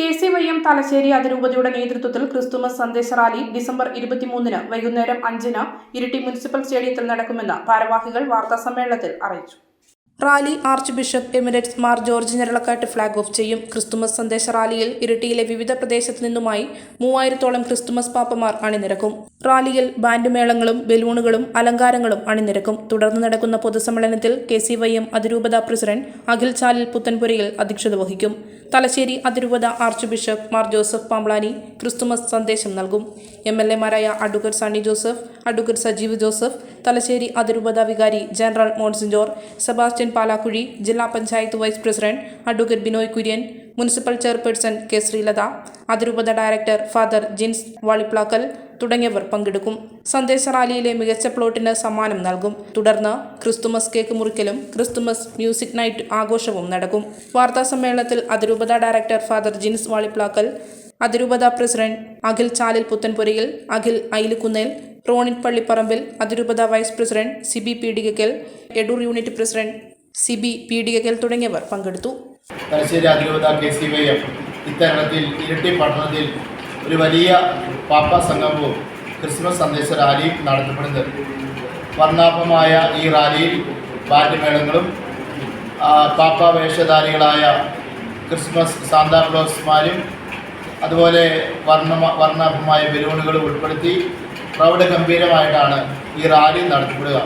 K C Y M Thalassery അതിരൂപതയുടെ നേതൃത്വത്തിൽ Christmas സന്ദേശ റാലി ഡിസംബർ ഇരുപത്തിമൂന്നിന് വൈകുന്നേരം അഞ്ചിന് ഇരിട്ടി മുനിസിപ്പൽ സ്റ്റേഡിയത്തിൽ നടക്കുമെന്ന് ഭാരവാഹികൾ വാർത്താസമ്മേളനത്തിൽ അറിയിച്ചു. Rally arch bishop emeritus Mar George Njaralakkatt flag off ചെയ്യും. ക്രിസ്തുമസ് സന്ദേശ റാലിയിൽ ഇരിട്ടിയിലെ വിവിധ പ്രദേശത്തു നിന്നുമായി മൂവായിരത്തോളം ക്രിസ്തുമസ് പാപ്പമാർ അണിനിരക്കും. റാലിയിൽ ബാൻഡ് മേളങ്ങളും ബലൂണുകളും അലങ്കാരങ്ങളും അണിനിരക്കും. തുടർന്ന് നടക്കുന്ന പൊതുസമ്മേളനത്തിൽ കെ സി വൈ എം അതിരൂപത പ്രസിഡന്റ് അഖിൽ ചാലിൽ പുത്തൻപുരയിൽ അധ്യക്ഷത വഹിക്കും. തലശ്ശേരി അതിരൂപത arch bishop Mar Joseph Pamplany Christmas സന്ദേശം നൽകും. M L എമാരായ advocate Sunny Joseph advocate Sajeev Joseph Thalassery അതിരൂപത വികാരി ജനറൽ മോൺസിഞ്ചോർ സെബാസ്റ്റ്യൻ പാലാക്കുഴി ജില്ലാ panchayat vice president advocate Binoy Kurian municipal chairperson K Sreelatha അതിരൂപത ഡയറക്ടർ ഫാദർ ജിൻസ് വാളിപ്ലാക്കൽ തുടങ്ങിയവർ പങ്കെടുക്കും. സന്ദേശ റാലിയിലെ മികച്ച പ്ലോട്ടിന് സമ്മാനം നൽകും. തുടർന്ന് ക്രിസ്തുമസ് കേക്ക് മുറിക്കലും ക്രിസ്തുമസ് മ്യൂസിക് നൈറ്റ് ആഘോഷവും നടക്കും. വാർത്താ സമ്മേളനത്തിൽ അതിരൂപത ഡയറക്ടർ ഫാദർ ജിൻസ് വാളിപ്ലാക്കൽ അതിരൂപത പ്രസിഡന്റ് അഖിൽ ചാലിൽ പുത്തൻപുരയിൽ അഖിൽ അയിലുകുന്നേൽ റോണിൻ പള്ളിപ്പറമ്പിൽ അതിരൂപത vice president Sibi Peedikakkal Edoor unit president Sibi Peedikakkal തുടങ്ങിയവർ പങ്കെടുത്തു. തലശ്ശേരി അതിരൂപത കെ സി വൈ എഫ് ഇത്തരണത്തിൽ ഇരട്ടി പട്ടണത്തിൽ ഒരു വലിയ പാപ്പ സംഗമവും ക്രിസ്മസ് സന്ദേശ റാലിയും നടത്തപ്പെടുന്നത്. വർണാഭമായ ഈ റാലിയിൽ പാറ്റുമേളങ്ങളും പാപ്പ വേഷധാരികളായ ക്രിസ്മസ് സാന്താക്ലോസ്മാരും അതുപോലെ വർണ വർണാഭമായ ബലൂണുകളും ഉൾപ്പെടുത്തി പ്രൗഢഗംഭീരമായിട്ടാണ് ഈ റാലി നടത്തപ്പെടുക.